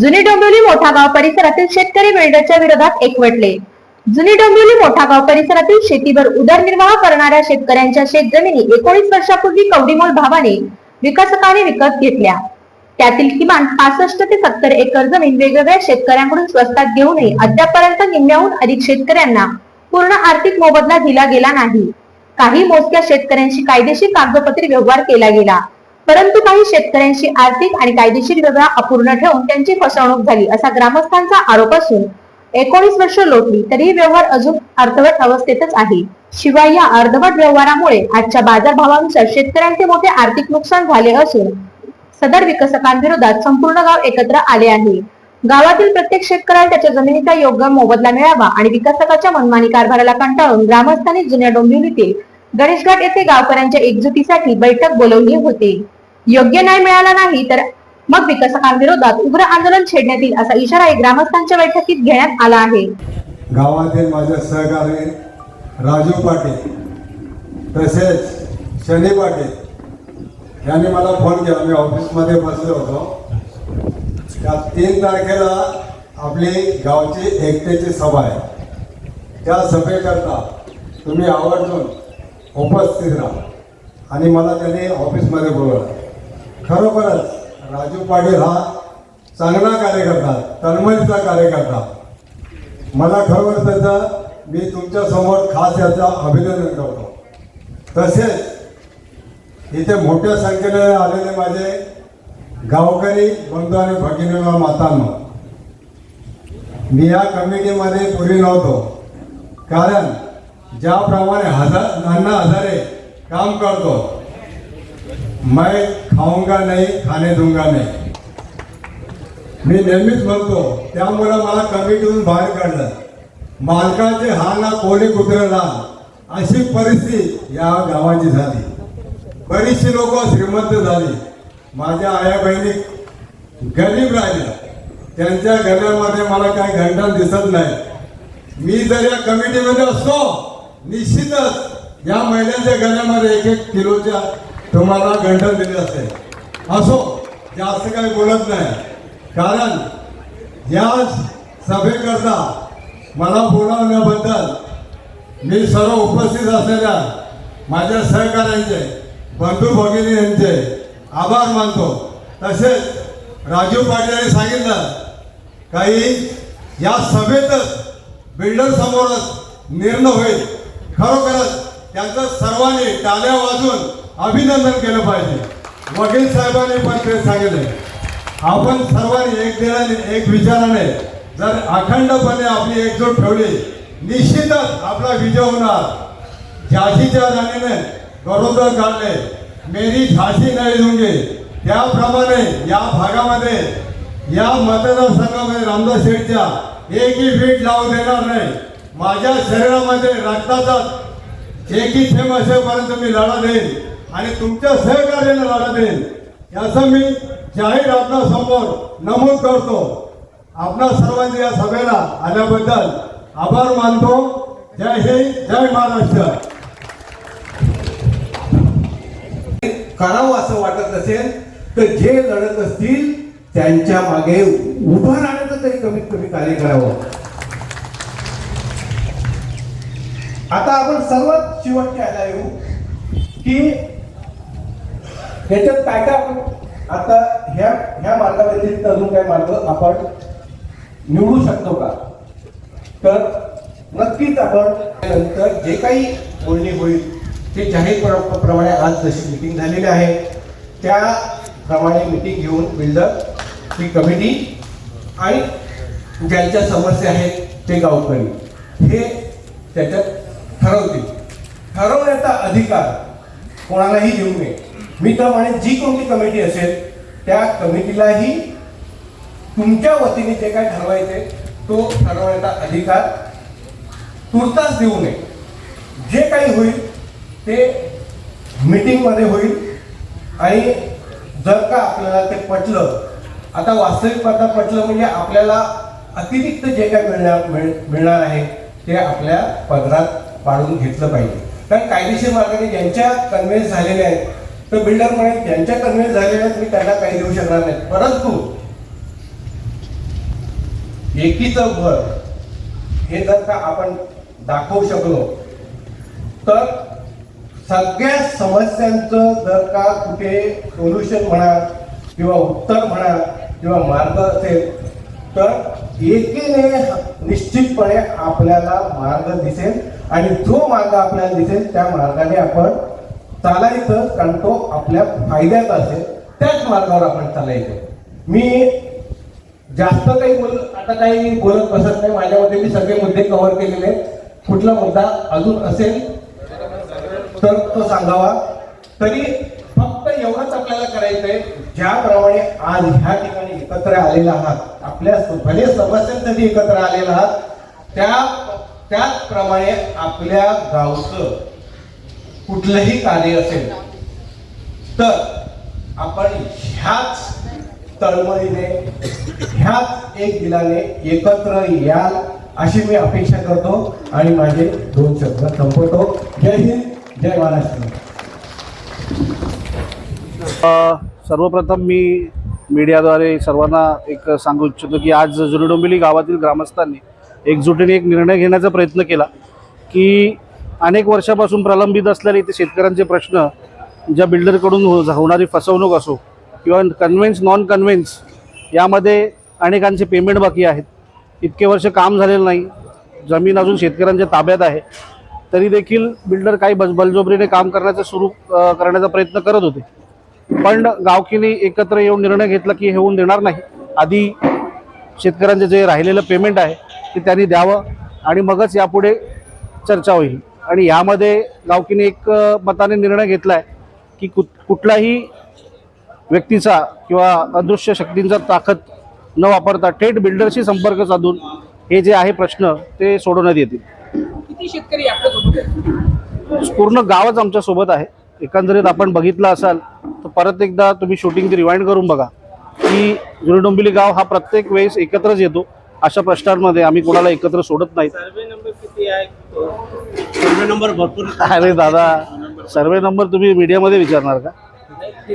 जुनी डोंबिवली मोठा गाव परिसरातील शेतकरी बिल्डरच्या विरोधात एकवटले. जुनी डोंबिवली मोठा गाव परिसरातील शेतीवर उदरनिर्वाह करणाऱ्या शेतकऱ्यांच्या शेतजमिनी एकोणीस वर्षापूर्वी कवडीमोल भावाने विकसकाने विकत घेतल्या. त्यातील किमान पासष्ट ते सत्तर एकर जमीन वेगवेगळ्या शेतकऱ्यांकडून स्वस्तात घेऊनही अद्यापपर्यंत निम्म्याहून अधिक शेतकऱ्यांना पूर्ण आर्थिक मोबदला दिला गेला नाही. काही मोजक्या शेतकऱ्यांशी कायदेशीर कागदपत्री व्यवहार केला गेला. परंतु काही शेतकऱ्यांशी आर्थिक आणि कायदेशीर व्यवहार अपूर्ण ठेवून त्यांची फसवणूक झाली असा ग्रामस्थांचा आरोप असून एकोणीस वर्ष लोटली तरीही व्यवहार अजून अर्धवट अवस्थेतच आहे. शिवाय या अर्धवट व्यवहारामुळे आजच्या बाजारभावानुसार शेतकऱ्यांचे मोठे आर्थिक नुकसान झाले असून सदर विकसकांविरोधात संपूर्ण गाव एकत्र आले आहे. गावातील प्रत्येक शेतकऱ्याला त्याच्या जमिनीचा योग्य मोबदला मिळावा आणि विकासकाच्या मनमानी कारभाराला कंटाळून ग्रामस्थांनी जुन्या डोंबिवलीतील गणेशघाट येथे गावकऱ्यांच्या एकजुटीसाठी बैठक बोलवली होती. योग्य न्याय मिळाला नाही तर मग विकासकांविरोधात उग्र आंदोलन छेडण्यात येईल असा इशाराही ग्रामस्थांच्या बैठकीत घेण्यात आला आहे. गावातील माझे सहकारी राजू पाटील तसेच शनी पाटील यांनी मला फोन केला. मी ऑफिसमध्ये बसलो होतो. त्या तीन तारखेला आपली गावची एकतेची सभा आहे. त्या सभेकरता तुम्ही आवर्जून उपस्थित राहा आणि मला त्यांनी ऑफिसमध्ये बोलवलं खरोखरच राजू पाटील हा चांगला कार्यकर्ता तन्मयचा कार्यकर्ता. मला खरोखर त्याचं मी तुमच्यासमोर खास याचं अभिनंदन करतो. तसेच इथे मोठ्या संख्येने आलेले माझे गावकरी बंधू आणि भगिनीला मातांना. मी या कमिटीमध्ये पूर्वी नव्हतो. कारण ज्याप्रमाणे हजार नाना हजारे काम करतो मैं खाऊंगा नाही खाणे दूंगा नाही। मी नेहमीच म्हणतो त्यामुळं मला कमिटीतून बाहेर काढलं. मालकाचे हा ना कोणी कुत्र्याला अशी परिस्थिती या गावाची झाली. बरीचशी लोक श्रीमंत झाली. माझ्या आया बहिणी गरीब राहिल्या. त्यांच्या घरामध्ये मला काही घंटा दिसत नाही. मी जर या कमिटीमध्ये असतो निश्चितच या महिन्याच्या घरामध्ये एक एक किलोच्या तुम्हाला गंठन दिले असते असो जास्त काही बोलत नाही. कारण या सभेकरता मला बोलावण्याबद्दल मी सर्व उपस्थित असलेल्या माझ्या सहकाऱ्यांचे बंधू भगिनी यांचे आभार मानतो. तसेच राजीव पाटील यांनी सांगितलं काही या सभेतच बिल्डर समोरच निर्णय होईल. खरोखरच त्यांचं सर्वांनी टाळ्या वाजून अभिनंदन केलं पाहिजे. वकील साहेबांनी पण ते सांगितले. आपण सर्वांनी एक दिलाने एक विचाराने जर अखंडपणे आपली एकजूट ठेवली निश्चितच आपला विजय होणार. झाशीच्या राणीने गरोदर काढले मेरी झाशी नाही दूंगी त्याप्रमाणे या भागामध्ये या मतदारसंघामध्ये रामदास शेठच्या एकही वीट लावू देणार नाही. माझ्या शरीरामध्ये रक्ताचा एकही थेंब असेपर्यंत मी लढा देईन. आणि तुमच्या सहकार्याने लढा देईल. याचं मी जाहीर आपल्यासमोर नमूद करतो. आपणा सर्वांनी या सभेला आल्याबद्दल आभार मानतो. जय हिंद जय महाराष्ट्र. करावं असं वाटत असेल तर जे लढत असतील त्यांच्या मागे उभं राहण्याचं तरी कमीत कमी कार्य करावं. आता आपण सर्वात शेवटच्या ह्याला येऊ की ह्याच्यात काय काय आता ह्या ह्या मार्गाव्यतिरिक्त अजून काय मार्ग आपण निवडू शकतो का? तर नक्कीच आपण नंतर जे काही बोलणी होईल ते जाहीर प्र- प्रमाणे आज जशी मिटिंग झालेली आहे त्याप्रमाणे मिटिंग घेऊन बिल्डर ही कमिटी आणि ज्यांच्या समस्या आहेत ते गावकरी हे त्याच्यात ठरवतील. ठरवण्याचा अधिकार कोणालाही देऊ नये. मी तर म्हणे जी कोणती कमिटी असेल त्या कमिटीलाही तुमच्या वतीने जे काय ठरवायचे तो ठरवण्याचा अधिकार तुर्तास देऊ नये. जे काही होईल ते मीटिंगमध्ये होईल. आणि जर का आपल्याला ते पटलं आता वास्तविक पाहता पटलं म्हणजे आपल्याला अतिरिक्त जे काय मिळणार मिळ- मिळणार आहे ते आपल्या पदरात पाडून घेतलं पाहिजे. कारण कायदेशीर मार्गाने ज्यांच्या कन्व्हिन्स झालेल्या आहेत तर बिल्डर म्हणे त्यांच्या कन्व्हिन्स झालेल्या मी त्यांना काही देऊ शकणार नाही. परंतु एकीचं घर हे जर का आपण दाखवू शकलो तर सगळ्या समस्यांचं जर का कुठे सोल्युशन म्हणा किंवा उत्तर म्हणा किंवा मार्ग असेल तर एकीने निश्चितपणे आपल्याला मार्ग दिसेल आणि जो मार्ग आपल्याला दिसेल त्या मार्गाने आपण चालायचं कारण तो आपल्या फायद्यात असेल त्याच मार्गावर आपण चालायचं. मी जास्त काही बोल आता काही बोलत बसत नाही माझ्यामध्ये मी सगळे मुद्दे कव्हर केलेले आहेत. कुठला मुद्दा अजून असेल तर तो सांगावा. तरी फक्त एवढंच आपल्याला करायचं आहे ज्याप्रमाणे आज ह्या ठिकाणी एकत्र आलेला आहात आपल्या भले समस्यांसाठी एकत्र आलेला आहात त्या त्याचप्रमाणे आपल्या गावचं कुठलंही कार्य असेल तर आपण ह्याच तळमळीने ह्याच एक दिलाने एकत्र याल अशी मी अपेक्षा करतो. आणि माझे दोन शब्द संपवतो. जय हिंद जय महाराष्ट्र. सर्वप्रथम मी मीडियाद्वारे सर्वांना एक सांगू इच्छितो की आज जुनडोंबिली गावातील ग्रामस्थांनी एकजुटीने एक निर्णय घेण्याचा प्रयत्न केला की अनेक वर्षापासून प्रलंबित असलेले इथे शेतकऱ्यांचे प्रश्न ज्या बिल्डरकडून हो होणारी फसवणूक असो किंवा कन्व्हेन्स नॉन कन्व्हेन्स यामध्ये अनेकांचे पेमेंट बाकी आहेत. इतके वर्ष काम झालेलं नाही. जमीन अजून शेतकऱ्यांच्या ताब्यात आहे. तरी देखील बिल्डर काही बज बलजोबरीने काम करण्याचा सुरू करण्याचा प्रयत्न करत होते. पण गावकीने एकत्र येऊन निर्णय घेतला की हे होऊन देणार नाही. आधी शेतकऱ्यांचे जे राहिलेलं पेमेंट आहे ते त्यांनी द्यावं आणि मगच यापुढे चर्चा होईल. आणि यामध्ये गावकीने एक मताने निर्णय घेतला आहे की कुठ कुठलाही व्यक्तीचा किंवा अदृश्य शक्तींचा ताकद न वापरता थेट बिल्डरशी संपर्क साधून हे जे आहे प्रश्न ते सोडवण्यात येतील. किती शेतकरी पूर्ण गावच आमच्यासोबत आहे. एकंदरीत आपण बघितलं असाल तर परत एकदा तुम्ही शूटिंग रिवाइंड करून बघा. की जुनीडोंबिवली गाव हा प्रत्येक वेळेस एकत्रच येतो. अशा प्रश्नांमध्ये आम्ही कोणाला एकत्र सोडत नाहीत. सर्वे नंबर भरपूर. अरे दादा सर्वे नंबर तुम्ही मीडियामध्ये विचारणार का?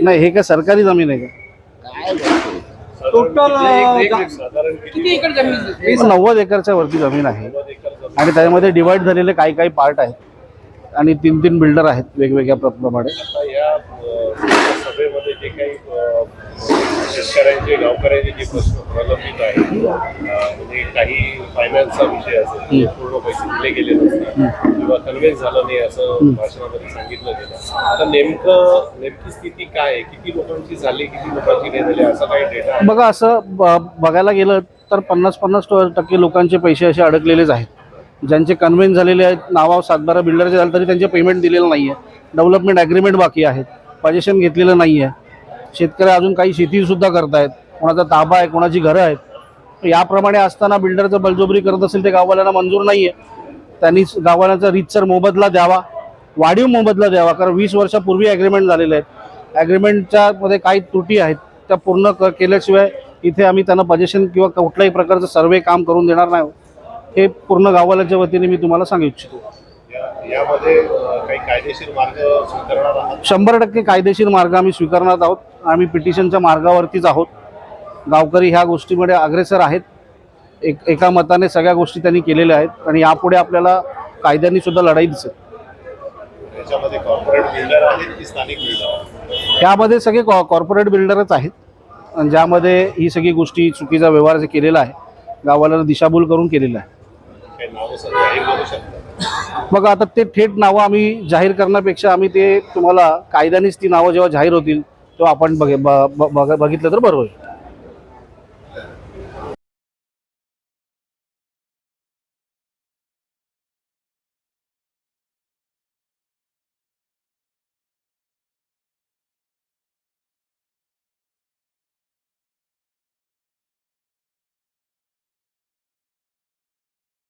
नाही हे काय सरकारी जमीन आहे का? टोटल किती एकर जमीन आहे? नव्वद एकरच्या वरती जमीन आहे. आणि त्यामध्ये डिवाइड झालेले काही काही पार्ट आहेत. आणि तीन तीन बिल्डर आहेत वेगवेगळ्या प्र- प्रमाणे. आता या अ, सभेमध्ये जे काही अ, शेतकऱ्यांचे गावकऱ्यांचे जे प्रश्न प्रलंबित आहेत म्हणजे काही फायनान्सचा विषय असेल पूर्ण पैसे दिले गेले नसतात. किंवा कन्व्हिन्स झालं नाही असं भाषणामध्ये सांगितलं गेलं. आता नेमकं नेमकी स्थिती काय आहे? किती लोकांची झाली किती लोकांची नाही झाली असा काही डेटा बघा असं बघायला गेलं तर पन्नास पन्नास टक्के लोकांचे पैसे असे अडकलेलेच आहेत. ज्यांचे कन्व्हेन्स झालेले आहेत नावावर सातबारा बिल्डरचे झाले तरी त्यांचे पेमेंट दिलेलं नाही आहे डेव्हलपमेंट ॲग्रीमेंट बाकी आहेत. पजेशन घेतलेलं नाही आहे शेतकरी अजून काही शेतीसुद्धा करतायत कोणाचा ताबा आहे कोणाची घरं आहेत. याप्रमाणे असताना बिल्डरचं बलजोबरी करत असेल ते गाववाल्यांना मंजूर नाही आहे त्यांनी गाववाल्यांचा रीतसर मोबदला द्यावा वाढीव मोबदला द्यावा कारण वीस वर्षापूर्वी ॲग्रीमेंट झालेले आहेत. ॲग्रीमेंटच्या मध्ये काही त्रुटी आहेत त्या पूर्ण क केल्याशिवाय इथे आम्ही त्यांना पजेशन किंवा कुठल्याही प्रकारचं सर्वे काम करून देणार नाही हे पूर्ण गाववाल्याच्या वतीने मी तुम्हाला सांगू इच्छितो. यामध्ये काही कायदेशीर मार्ग स्वीकारणार आहात? शंभर टक्के कायदेशीर मार्ग आम्ही स्वीकारणार आहोत. आम्ही पिटिशनच्या मार्गावरतीच आहोत. गावकरी ह्या गोष्टीमध्ये अग्रेसर आहेत. एक एका मताने सगळ्या गोष्टी त्यांनी केलेल्या आहेत आणि यापुढे आपल्याला कायद्यांनी सुद्धा लढाई दिसेल. त्याच्यामध्ये कॉर्पोरेट बिल्डर आहेत की स्थानिक बिल्डर आहेत? यामध्ये सगळे कॉ कॉर्पोरेट बिल्डरच आहेत. आणि ज्यामध्ये ही सगळी गोष्टी चुकीचा व्यवहार जे केलेला आहे गावाला दिशाभूल करून केलेला आहे. बघा आता ते थेट नावं आम्ही जाहीर करण्यापेक्षा आम्ही ते तुम्हाला कायद्यानेच ती नावं जेव्हा जाहीर होतील तो आपण बघे बघ- बघितलं तर बरं होईल.